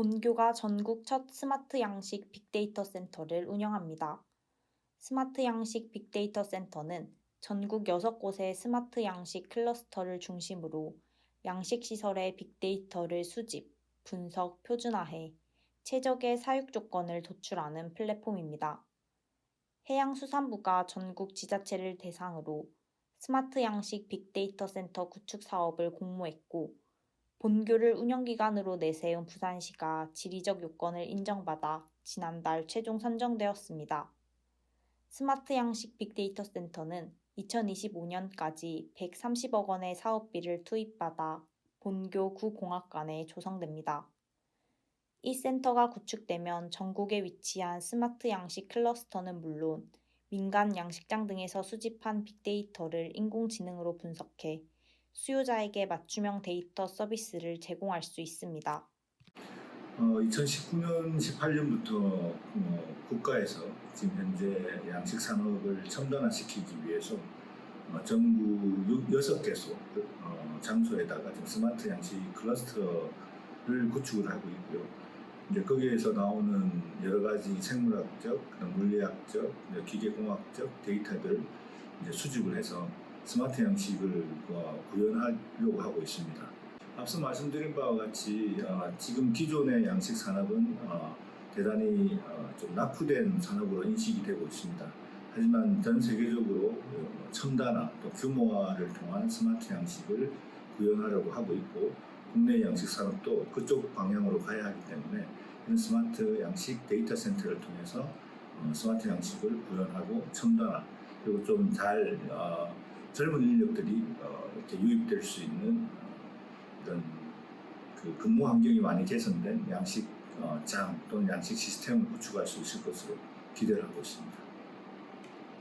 본교가 전국 첫 스마트 양식 빅데이터 센터를 운영합니다. 스마트 양식 빅데이터 센터는 전국 6곳의 스마트 양식 클러스터를 중심으로 양식 시설의 빅데이터를 수집, 분석, 표준화해 최적의 사육 조건을 도출하는 플랫폼입니다. 해양수산부가 전국 지자체를 대상으로 스마트 양식 빅데이터 센터 구축 사업을 공모했고 본교를 운영기관으로 내세운 부산시가 지리적 요건을 인정받아 지난달 최종 선정되었습니다. 스마트 양식 빅데이터 센터는 2025년까지 130억 원의 사업비를 투입받아 본교 구공학관에 조성됩니다. 이 센터가 구축되면 전국에 위치한 스마트 양식 클러스터는 물론 민간 양식장 등에서 수집한 빅데이터를 인공지능으로 분석해 수요자에게 맞춤형 데이터 서비스를 제공할 수 있습니다. 어, 2019년, 18년부터 어, 국가에서 지금 현재 양식 산업을 첨단화시키기 위해서 어, 전국 6개소 어, 장소에다가 지금 스마트 양식 클러스터를 구축을 하고 있고요. 이제 거기에서 나오는 여러 가지 생물학적, 물리학적, 기계공학적 데이터들을 이제 수집을 해서 스마트 양식을 어, 구현하려고 하고 있습니다. 앞서 말씀드린 바와 같이 어, 지금 기존의 양식 산업은 어, 대단히 어, 좀 낙후된 산업으로 인식이 되고 있습니다. 하지만 전 세계적으로 어, 첨단화 또 규모화를 통한 스마트 양식을 구현하려고 하고 있고 국내 양식 산업도 그쪽 방향으로 가야 하기 때문에 스마트 양식 데이터 센터를 통해서 어, 스마트 양식을 구현하고 첨단화 그리고 좀잘 어, 젊은 인력들이 어, 이렇게 유입될 수 있는 어, 이런 그 근무 환경이 많이 개선된 양식 어, 장 또는 양식 시스템을 구축할 수 있을 것으로 기대를 하고 있습니다.